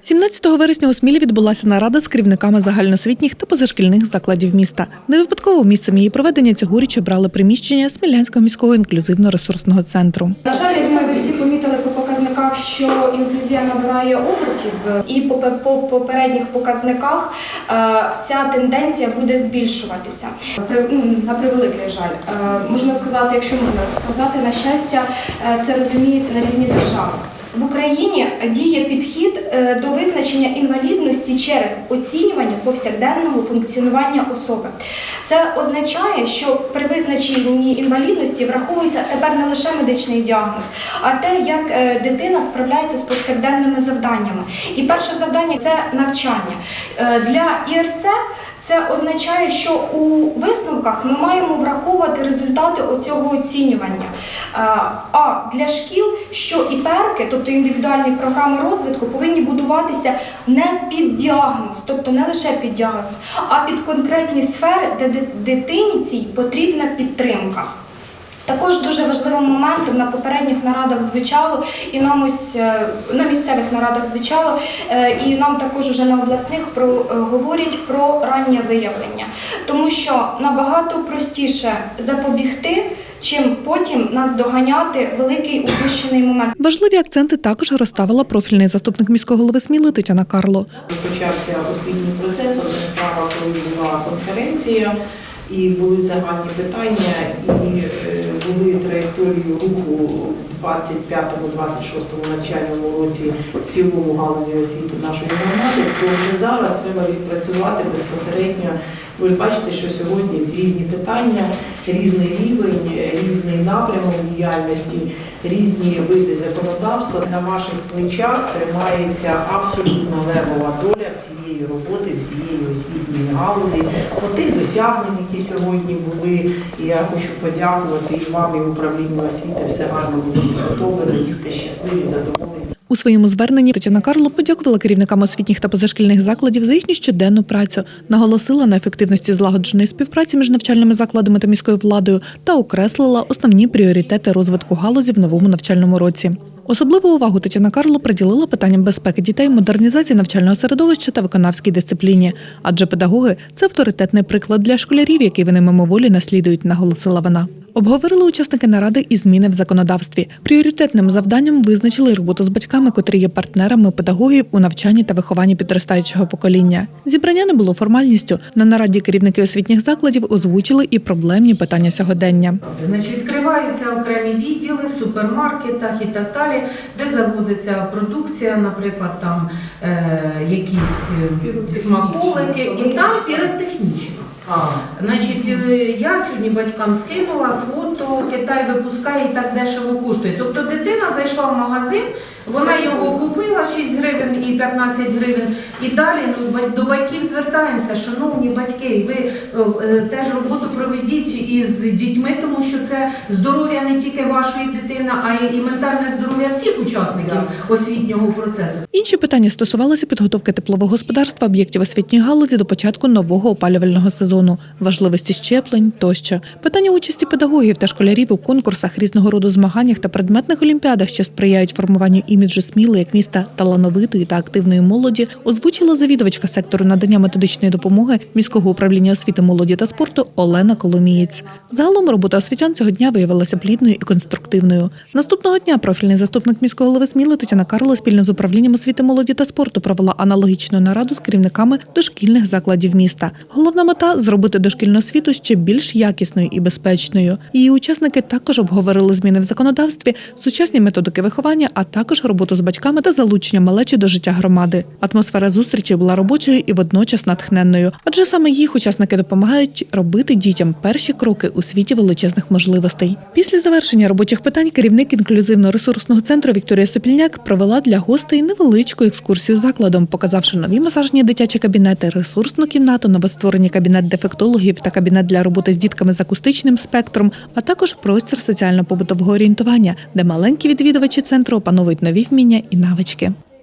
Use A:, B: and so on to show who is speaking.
A: 17 вересня у Смілі відбулася нарада з керівниками загальноосвітніх та позашкільних закладів міста. Не випадково місцем її проведення цьогоріч обрали приміщення Смілянського міського інклюзивно-ресурсного центру.
B: На жаль, я думаю, ви всі помітили по показниках, що інклюзія набирає обертів, і по, по попередніх показниках е, ця тенденція буде збільшуватися. Ну, На превеликий жаль, Е, можна сказати, якщо можна сказати, на щастя, е, це розуміється на рівні держави. В Україні діє підхід е, до визначення інвалідності через оцінювання повсякденного функціонування особи. Це означає, що при визначенні інвалідності враховується тепер не лише медичний діагноз, а те, як е, дитина справляється з повсякденними завданнями. І перше завдання це навчання. Е, Для ІРЦ це означає, що у висновках ми маємо враховувати результати оцього оцінювання. А для шкіл, що і перки, тобто індивідуальні програми розвитку, повинні будуватися не під діагноз, тобто не лише під діагноз, а під конкретні сфери, де дитині цій потрібна підтримка. Також дуже важливим моментом на попередніх нарадах звучало, і нам ось е, на місцевих нарадах звучало, е, і нам також уже на обласних про е, говорять про раннє виявлення, тому що набагато простіше запобігти, чим потім наздоганяти великий упущений момент.
A: Важливі акценти також розставила профільний заступник міського голови Сміли Тетяна Карло.
C: Розпочався освітній процес, одна справа, коли була конференція, і були загальні питання, і е, траєкторію руху 25-26 навчальному році в цілому галузі освіти нашої громади, то вже зараз треба відпрацювати безпосередньо. Ви ж бачите, що сьогодні різні питання, різний рівень, різний напрямок діяльності, різні види законодавства. На ваших плечах тримається абсолютно левова доля всієї роботи, всієї освітньої галузі, по тих досягнень, які сьогодні були. І я хочу подякувати і вам, і управлінню освіти. Все гарно буде підготовлено, діти щасливі, задоволені.
A: У своєму зверненні Тетяна Карло подякувала керівникам освітніх та позашкільних закладів за їхню щоденну працю, наголосила на ефективності злагодженої співпраці між навчальними закладами та міською владою та окреслила основні пріоритети розвитку галузі в новому навчальному році. Особливу увагу Тетяна Карло приділила питанням безпеки дітей, модернізації навчального середовища та виконавській дисципліні, адже педагоги це авторитетний приклад для школярів, який вони мимоволі наслідують, наголосила вона. Обговорили учасники наради і зміни в законодавстві. Пріоритетним завданням визначили роботу з батьками, котрі є партнерами педагогів у навчанні та вихованні підростаючого покоління. Зібрання не було формальністю. На нараді керівники освітніх закладів озвучили і проблемні питання сьогодення.
D: Значить, відкриваються окремі відділи в супермаркетах і так далі, де завозиться продукція, наприклад, там е, якісь е, смаколики, і там піротехнічно. Значить, е, я сьогодні батькам скинула фото, Китай випускає і так дешево коштує. Тобто дитина зайшла в магазин, вона його купила 6 гривень і 15 гривень. І далі ну, до батьків звертаємося, шановні батьки, ви е, е, теж роботу проведіть із дітьми, тому що це здоров'я не тільки вашої дитини, а й і ментальне здоров'я всіх учасників освітнього процесу.
A: Інші питання стосувалися підготовки теплового господарства, об'єктів освітньої галузі до початку нового опалювального сезону, важливості щеплень тощо. Питання участі педагогів та школярів у конкурсах різного роду змаганнях та предметних олімпіадах, що сприяють формуванню іміджу Сміли як міста талановитої та активної молоді, озвучила завідувачка сектору надання методичної допомоги міського управління освіти, молоді та спорту Олена Коломієць. Загалом робота освітян цього дня виявилася плідною і конструктивною. Наступного дня профільний заступник міського голови Сміли Тетяна Карла спільно з управлінням освіти, молоді та спорту провела аналогічну нараду з керівниками дошкільних закладів міста. Головна мета зробити дошкільну освіту ще більш якісною і безпечною. Її учасники також обговорили зміни в законодавстві, сучасні методики виховання, а також роботу з батьками та залучення малечі до життя громади. Атмосфера зустрічі була робочою і водночас натхненною, адже саме їх учасники допомагають робити дітям перші кроки у світі величезних можливостей. Після завершення робочих питань керівник інклюзивно-ресурсного центру Вікторія Сопільняк провела для гостей невеличку екскурсію закладом, показавши нові масажні дитячі кабінети, ресурсну кімнату, новостворені кабінет дефектологів та кабінет для роботи з дітками з акустичним спектром, а також простір соціально-побутового орієнтування, де маленькі відвідувачі центру опановують нові вміння і навички.